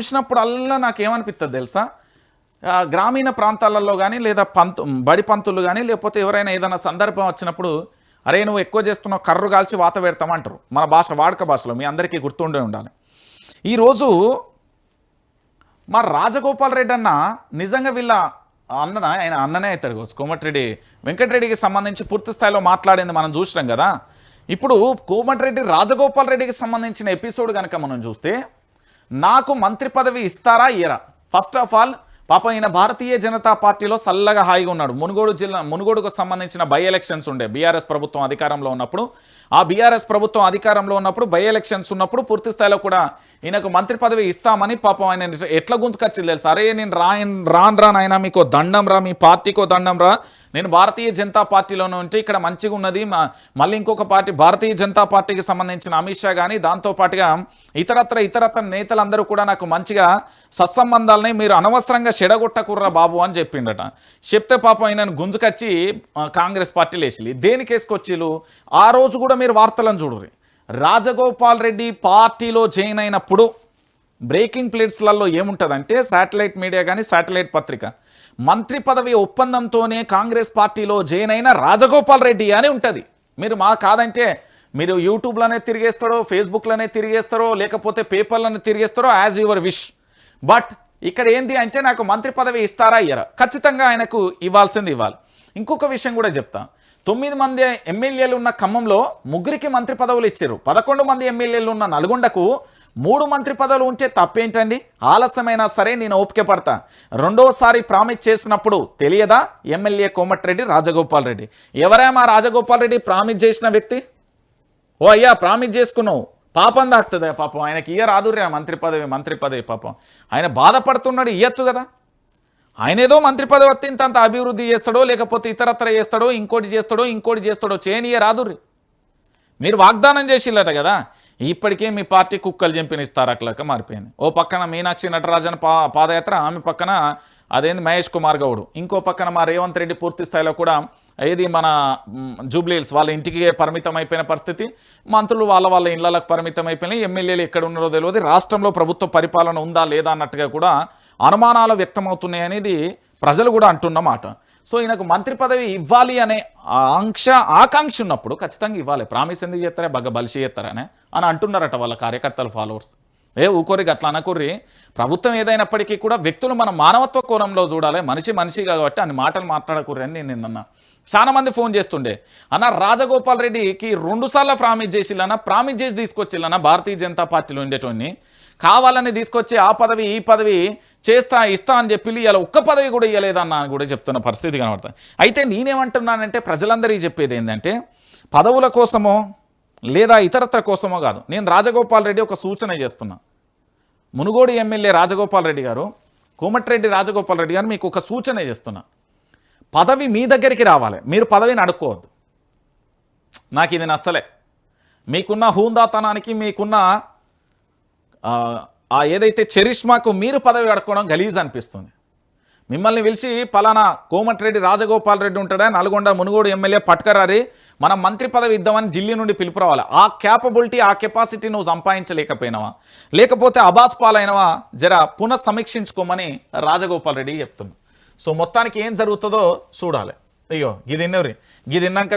చూసినప్పుడల్లా నాకు ఏమనిపిస్తుంది తెలుసా గ్రామీణ ప్రాంతాలలో కానీ లేదా పంతు బడి పంతులు కానీ లేకపోతే ఎవరైనా ఏదైనా సందర్భం వచ్చినప్పుడు అరే నువ్వు ఎక్కువ చేస్తున్నావు కర్రు కాల్చి వాత పెడతామంటారు మన భాష వాడక భాషలో మీ అందరికీ గుర్తుండే ఉండాలి. ఈరోజు మా రాజగోపాల్ రెడ్డి అన్న నిజంగా వీళ్ళ అన్న ఆయన అన్ననే అవుతాడు కావచ్చు. కోమటిరెడ్డి వెంకటరెడ్డికి సంబంధించి పూర్తి స్థాయిలో మాట్లాడింది మనం చూసినాం కదా. ఇప్పుడు కోమటిరెడ్డి రాజగోపాల్ రెడ్డికి సంబంధించిన ఎపిసోడ్ కనుక మనం చూస్తే నాకు మంత్రి పదవి ఇస్తారా ఇయరా ఫస్ట్ ఆఫ్ ఆల్ పాప ఈయన భారతీయ జనతా పార్టీలో సల్లగా హాయిగా ఉన్నాడు. మునుగోడు జిల్లా మునుగోడుకు సంబంధించిన బై ఎలక్షన్స్ ఉండే బీఆర్ఎస్ ప్రభుత్వం అధికారంలో ఉన్నప్పుడు ఆ బీఆర్ఎస్ ప్రభుత్వం అధికారంలో ఉన్నప్పుడు బై ఎలక్షన్స్ ఉన్నప్పుడు పూర్తి స్థాయిలో కూడా ఈయనకు మంత్రి పదవి ఇస్తామని పాపం ఆయన ఎట్లా గుంజుకొచ్చింది తెలుసు? అరే నేను రాయన్ రాను రా నాయన మీకు దండం రా మీ పార్టీకో దండం రా. నేను భారతీయ జనతా పార్టీలోనే ఉంటే ఇక్కడ మంచిగా ఉన్నది. మళ్ళీ ఇంకొక పార్టీ భారతీయ జనతా పార్టీకి సంబంధించిన అమిత్ షా కానీ దాంతోపాటుగా ఇతరత్ర ఇతరత్ర నేతలందరూ కూడా నాకు మంచిగా సత్సంబంధాలని మీరు అనవసరంగా చెడగొట్టకుర్రా బాబు అని చెప్పిండట. చెప్తే పాపం ఆయనను గుంజుకొచ్చి కాంగ్రెస్ పార్టీలు వేసి దేనికి వేసుకొచ్చిలు ఆ రోజు కూడా మీరు వార్తలను చూడరు రాజగోపాల్ రెడ్డి పార్టీలో జాయిన్ అయినప్పుడు బ్రేకింగ్ ప్లేట్స్లలో ఏముంటుందంటే శాటిలైట్ మీడియా కానీ శాటిలైట్ పత్రిక. మంత్రి పదవి ఒప్పందంతోనే కాంగ్రెస్ పార్టీలో జాయిన్ అయిన రాజగోపాల్ రెడ్డి అని ఉంటుంది. మీరు మా కాదంటే మీరు యూట్యూబ్లోనే తిరిగేస్తారో ఫేస్బుక్లోనే తిరిగేస్తారో లేకపోతే పేపర్లోనే తిరిగేస్తారో యాజ్ యువర్ విష్ బట్ ఇక్కడ ఏంది అంటే నాకు మంత్రి పదవి ఇస్తారా ఇయ్యరా? ఖచ్చితంగా ఆయనకు ఇవ్వాల్సింది ఇవ్వాలి. ఇంకొక విషయం కూడా చెప్తాను తొమ్మిది మంది ఎమ్మెల్యేలు ఉన్న ఖమ్మంలో ముగ్గురికి మంత్రి పదవులు ఇచ్చారు. పదకొండు మంది ఎమ్మెల్యేలు ఉన్న నల్గొండకు మూడు మంత్రి పదవులు ఉంటే తప్పేంటండి? ఆలస్యమైనా సరే నేను ఓపిక పడతా రెండోసారి ప్రామిస్ చేసినప్పుడు తెలియదా? ఎమ్మెల్యే కోమటిరెడ్డి రాజగోపాల్ రెడ్డి. ఎవరేమా రాజగోపాల్ రెడ్డి ప్రామిస్ చేసిన వ్యక్తి? ఓ అయ్యా ప్రామిస్ చేసుకున్నావు. పాపం దాక్తుందా పాపం. ఆయనకి ఇయ్య రాదుర్రా మంత్రి పదవి మంత్రి పదవి పాపం. ఆయన బాధపడుతున్నాడు ఇయ్యచ్చు కదా. ఆయన ఏదో మంత్రి పదవి వస్తే ఇంతంత అభివృద్ధి చేస్తాడో లేకపోతే ఇతరత్ర చేస్తాడో ఇంకోటి చేస్తాడో ఇంకోటి చేస్తాడో చేయనియే రాదుర్రి మీరు వాగ్దానం చేసిల్లట కదా ఇప్పటికే మీ పార్టీ కుక్కలు చంపినిస్తారు అట్లక మారిపోయింది. ఓ పక్కన మీనాక్షి నటరాజన్ పా పాదయాత్ర ఆమె పక్కన అదేంది మహేష్ కుమార్ గౌడ్. ఇంకో పక్కన మా రేవంత్ రెడ్డి పూర్తి స్థాయిలో కూడా ఏది మన జూబ్లీల్స్ వాళ్ళ ఇంటికి పరిమితం అయిపోయిన పరిస్థితి మంత్రులు వాళ్ళ వాళ్ళ ఇళ్ళకు పరిమితం అయిపోయినాయి ఎమ్మెల్యేలు ఎక్కడ ఉన్నారో తెలియదు రాష్ట్రంలో ప్రభుత్వ పరిపాలన ఉందా లేదా అన్నట్టుగా కూడా అనుమానాలు వ్యక్తమవుతున్నాయి అనేది ప్రజలు కూడా అంటున్నమాట సో ఈయనకు మంత్రి పదవి ఇవ్వాలి అనే ఆంక్ష ఆకాంక్ష ఉన్నప్పుడు ఖచ్చితంగా ఇవ్వాలి. ప్రామిస్ ఎందుకు చేస్తారా? బగ్గ బలిసి చేస్తారనే అని అంటున్నారట వాళ్ళ కార్యకర్తల ఫాలోవర్స్ ఏ ఊకోరి అట్లా అనకుర్రి ప్రభుత్వం ఏదైనప్పటికీ కూడా వ్యక్తులు మన మానవత్వ కోణంలో చూడాలి. మనిషి మనిషి కాబట్టి అన్ని మాటలు మాట్లాడకూర్రి అని నేను నిన్న చాలా మంది ఫోన్ చేస్తుండే. అన్న రాజగోపాల్ రెడ్డికి రెండు సార్లు ప్రామిస్ చేసిల్లన్న ప్రామిస్ చేసి తీసుకొచ్చిల్లన్న భారతీయ జనతా పార్టీలో ఉండేటోడిని? కావాలని తీసుకొచ్చి ఆ పదవి ఈ పదవి చేస్తా ఇస్తా అని చెప్పి ఇలా ఒక్క పదవి కూడా ఇవ్వలేదన్న అని కూడా చెప్తున్న పరిస్థితి కనబడుతుంది అయితే నేనేమంటున్నానంటే ప్రజలందరికీ చెప్పేది ఏంటంటే పదవుల కోసమో లేదా ఇతరత్ర కోసమో కాదు. నేను రాజగోపాల్ రెడ్డి ఒక సూచన చేస్తున్నా. మునుగోడు ఎమ్మెల్యే రాజగోపాల్ రెడ్డి గారు కోమటిరెడ్డి రాజగోపాల్ రెడ్డి గారు మీకు ఒక సూచన చేస్తున్నా. పదవి మీ దగ్గరికి రావాలి. మీరు పదవిని అడుక్కోవద్దు. నాకు ఇది నచ్చలే. మీకున్న హూందాతనానికి మీకున్న ఆ, ఏదైతే చరిష్మాకు మీరు పదవి అడుక్కోవడం గలీజ్ అనిపిస్తుంది. మిమ్మల్ని పిలిచి పలానా కోమటిరెడ్డి రాజగోపాల్ రెడ్డి ఉంటాడా? నల్గొండ మునుగోడు ఎమ్మెల్యే పట్కరారి మనం మంత్రి పదవి ఇద్దామని ఢిల్లీ నుండి పిలుపు రావాలి? ఆ క్యాపబిలిటీ ఆ కెపాసిటీ నువ్వు సంపాదించలేకపోయినావా? లేకపోతే అబాస్ పాలైనవా? జర పునఃసమీక్షించుకోమని రాజగోపాల్ రెడ్డి చెప్తున్నా. సో మొత్తానికి ఏం జరుగుతుందో చూడాలి. అయ్యో గిదిన్నవరి గిదిన్నాక